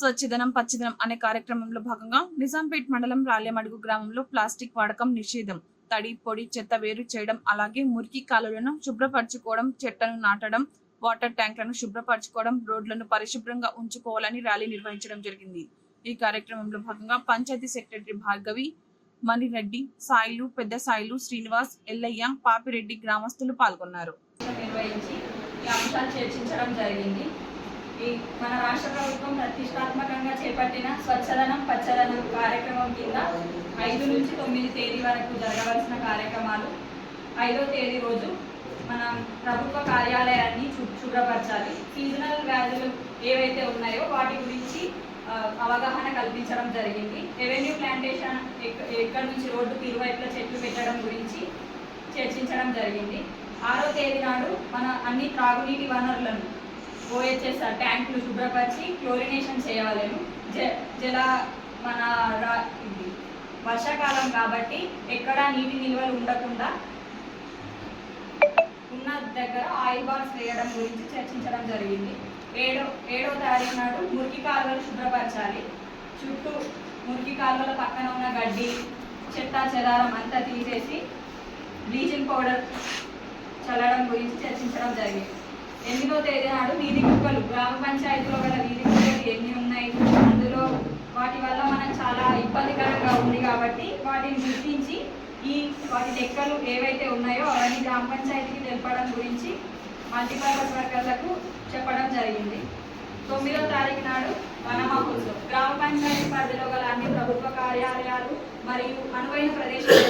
స్వచ్ఛదనం పచ్చదనం అనే కార్యక్రమంలో భాగంగా నిజాంపేట్ మండలం రాలేమడుగు గ్రామంలో ప్లాస్టిక్ వాడకం నిషేధం. తడి పొడి చెత్త వేరు చేయడం అలాగే మురికి కాలువలను శుభ్రపరచుకోవడం చెట్లను నాటడం వాటర్ ట్యాంక్లను శుభ్రపరచుకోవడం రోడ్లను పరిశుభ్రంగా ఉంచుకోవాలని ర్యాలీ నిర్వహించడం జరిగింది. ఈ కార్యక్రమంలో భాగంగా పంచాయతీ సెక్రటరీ భార్గవి మణిరెడ్డి సాయిలు పెద్ద సాయిలు శ్రీనివాస్ ఎల్లయ్య పాపిరెడ్డి గ్రామస్తులు పాల్గొన్నారు. నిర్వహించి ఈ అంశాలు చర్చించడం జరిగింది. ఈ మన రాష్ట్ర ప్రభుత్వం ప్రతిష్టాత్మకంగా చేపట్టిన స్వచ్ఛదనం పచ్చదనం కార్యక్రమం కింద ఐదు నుంచి తొమ్మిది తేదీ వరకు జరగవలసిన కార్యక్రమాలు. ఐదో తేదీ రోజు మన ప్రభుత్వ కార్యాలయాన్ని శుభ్రపరచాలి. సీజనల్ వ్యాధులు ఏవైతే ఉన్నాయో వాటి గురించి అవగాహన కల్పించడం జరిగింది. రెవెన్యూ ప్లాంటేషన్ ఎక్క- ఎక్కడి నుంచి రోడ్డు ఇరువైపులా చెట్లు పెట్టడం గురించి చర్చించడం జరిగింది. ఆరో తేదీ నాడు మన అన్ని త్రాగునీటి వనరులను ఓహెచ్ఎస్ ట్యాంకులు శుభ్రపరిచి క్లోరినేషన్ చేయవలేను జ జల మన రా- ఇది వర్షాకాలం కాబట్టి ఎక్కడా నీటి నిల్వలు ఉండకుండా ఉన్న దగ్గర ఆయిల్ బాల్స్ వేయడం గురించి చర్చించడం జరిగింది. ఏడో ఏడో తారీఖు నాడు మురికి కాలువలు శుభ్రపరచాలి. చుట్టూ మురికి కాలువల పక్కన ఉన్న గడ్డి చెత్త చెదారం అంతా తీసేసి బ్లీచింగ్ పౌడర్ చల్లడం గురించి చర్చించడం జరిగింది. ఎనిమిదో తేదీ నాడు వీధి కుక్కలు గ్రామ పంచాయతీలో గల వీధి కుక్కలు ఎన్ని ఉన్నాయి? అందులో వాటి వల్ల మనం చాలా ఇబ్బందికరంగా ఉంది కాబట్టి వాటిని గుర్తించి ఈ వాటి లెక్కలు ఏవైతే ఉన్నాయో అవన్నీ గ్రామ పంచాయతీకి తెలపడం గురించి మల్టీపర్పస్ వర్కర్లకు చెప్పడం జరిగింది. తొమ్మిదో తారీఖు నాడు వన మహోత్సవం గ్రామ పంచాయతీ పరిధిలో గల అన్ని ప్రభుత్వ కార్యాలయాలు మరియు అనువైన ప్రదేశాలు